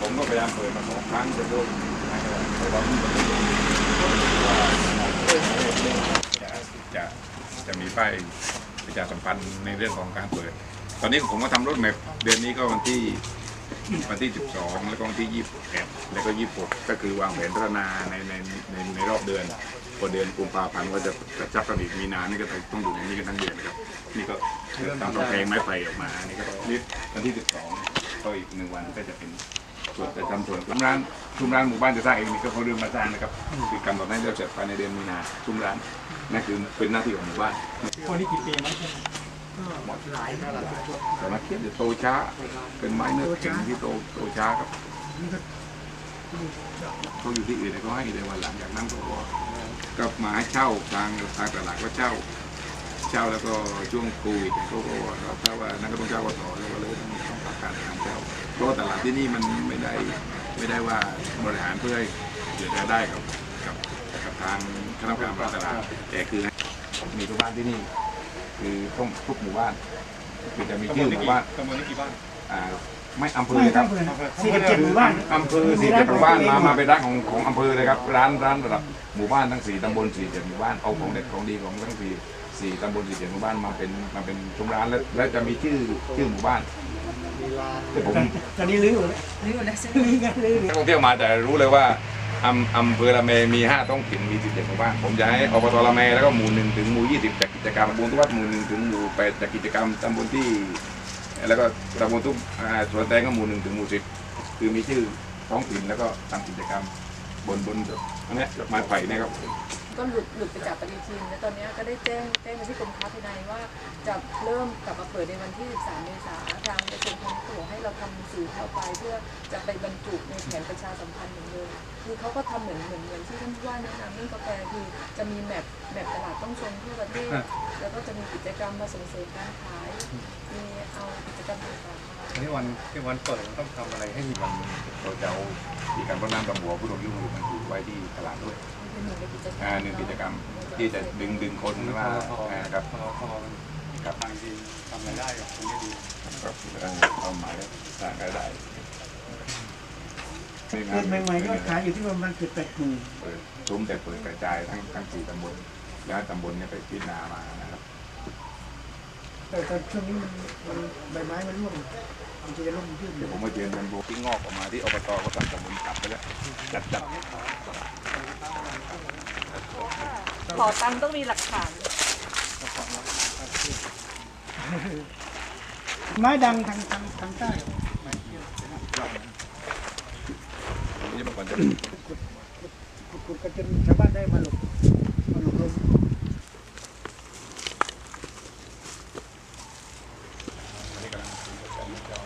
ผมไปิดมาสองครั้งจะด้นะครับแต่ว่าจะจะจะมีป้ายประชาสัมพันธ์ในเรื่องของการเปิด ตอนนี้ผมก็ทำรถแมพเดือนนี้ก็วันที่วันที่ 12 แล้วก็วันที่ 21 แล้วก็ 26 ก็คือวางแผนพัฒนาในในในในรอบเดือนพอเดือนกุมภาพันธ์ก็จะกระชับกันอีกมีนานี่ก็ต้องอยู่ในนี้กันทั้งเดือนนะครับ นี่ก็ตามกำแพงไม้ไผ่ออกมา นี่ก็นี่วันที่ 12 ก็อีกหนึ่งวันก็จะเป็นส่วนจะทำส่วนทุมร้านทุมร้านหมู่บ้านจะสร้างเองนี่ก็เขาเริ่มมาสร้างนะครับคือกำหนดให้เราเสร็จภายในเดือนมีนาทุมร้านนั่นคือเป็นหน้าที่ของหมู่บ้านคนนี้กี่ปีมั้งแต่มาเทียบจะโตช้า เป็นไม้เนื้อแข็งที่โตโตช้าครับเขาอยู่ที่อื่นเขาให้เลยวันหลังจากนั้นก็ก็มาให้เช่าทางทางตลาดก็เช่า เช่าแล้วก็ช่วงโควิดเนี่ยเขาก็ถ้าว่านักก็ต้องเช่าก็ต่อแล้วก็เลย การทางเช่าเพราะว่าตลาดที่นี่มันไม่ได้ไม่ได้ว่าบริหารเพื่อให้เกิดรายได้กับกับกับทางคณะกรรมการตลาดแต่คือให้มีทุกบ้านที่นี่ คือต้องทุกหมู่บ้านคือจะมีชื่อหมู่บ้านตำบลนี้กี่บ้านอ่าไม่อำเภอไม่คต้รัอบงเลยสี่สิบเจ็ดหมู่บ้านอำเภอสี่เจ็ดหมู่บ้านมามาเป็นร้านของของอำเภอเลยครับร้านร้านระดับหมู่บ้านทั้งสี่ตำบลสี่เจ็ดหมู่บ้านเอาของเด็ดของดีของทั้งสี่สี่ตำบลสี่เจ็ดหมู่บ้านมาเป็นมาเป็นชุมร้านแล้วแล้วจะมีชื่อชื่อหมู่บ้าน ที่ผมตอนนี้ลื้อหมดแล้วนี่อยู่แล้วใช่ไหมลื้อกันลื้อนักท่องเที่ยวมาแต่รู้เลยว่าอำอำเภอละเมมีห้าท้องถิ่นมีสิบเจ็ดหมู่บ้านผมจะให้อบตละเมแล้วก็หมู่หนึ่งถึงหมู่ยี่สิบจากกิจกรรมตำบลทุกวัดหมู่หนึ่งถึงหมู่แปดจากกิจกรรมตำบลที่ แล้วก็ตำบลทุกอ่าสวนแตงก็หมู่หนึ่งถึงหมู่สิบคือมีชื่อท้องถิ่นแล้วก็ทำกิจกรรมบนบนอันเนี้ยไม้ไผ่เนี่ยครับ ก็หลุดหลุดไปจากปฏิทินแล้วตอนนี้ก็ได้แจ้งแจ้งไปที่กรมค้าภายในว่าจะเริ่มกลับมาเปิดในวันที่ 13 เมษายนทางกระทรวง เราทำสื่อเข้าไปเพื่อจะไปบรรจุในแผนประชาสัมพันธ์เหมือนเดิมคือเขาก็ทำเหมือนเหมือนเหมือนที่ท่านผู้ว่าแนะนำเรื่องกาแฟคือจะมีแมปแมปตลาดต้องชมทั่วประเทศ แล้วก็จะมีกิจกรรมมาส่งเสริมการขายมีเอากิจกรรมต่างๆมาอันนี้วันที่วันเปิดมันต้องทำอะไรให้มีมันเราจะเอามีการพัฒนาตำหัวผู้ลงยุ่งมือมันอยู่ไว้ที่ตลาดด้วยเป็นหนึ่งในกิจกรรมอ่าหนึ่งกิจกรรมที่จะดึงดึงคนมาอ่าครับ พอพอมันครับทางจริงทำรายได้กับคนนี้ดีครับเอาหมายสร้างรายได้เกิดใหม่ๆยอดขายอยู่ที่ประมาณเกือบแปดหมื่นเปิดซุ้มแต่เปิดกระจายทั้งทั้งสี่ตำบลแล้วตำบลเนี่ยไปพิจารณามานะครับ แต่ตอนช่วงนี้มันมันใบไม้มันร่วงมันจะร่วงยืดเดี๋ยวผมมาเจอกันโบที่งอกออกมาที่อบตก็สั่งตำบลกลับไปแล้วจัดจัดขอตังค์ต้องมีหลักฐาน ไม้ดังทางทางทางใต้ผมจะมาก่อนจะขุดขุดกันจนชาวบ้านได้มาหลบ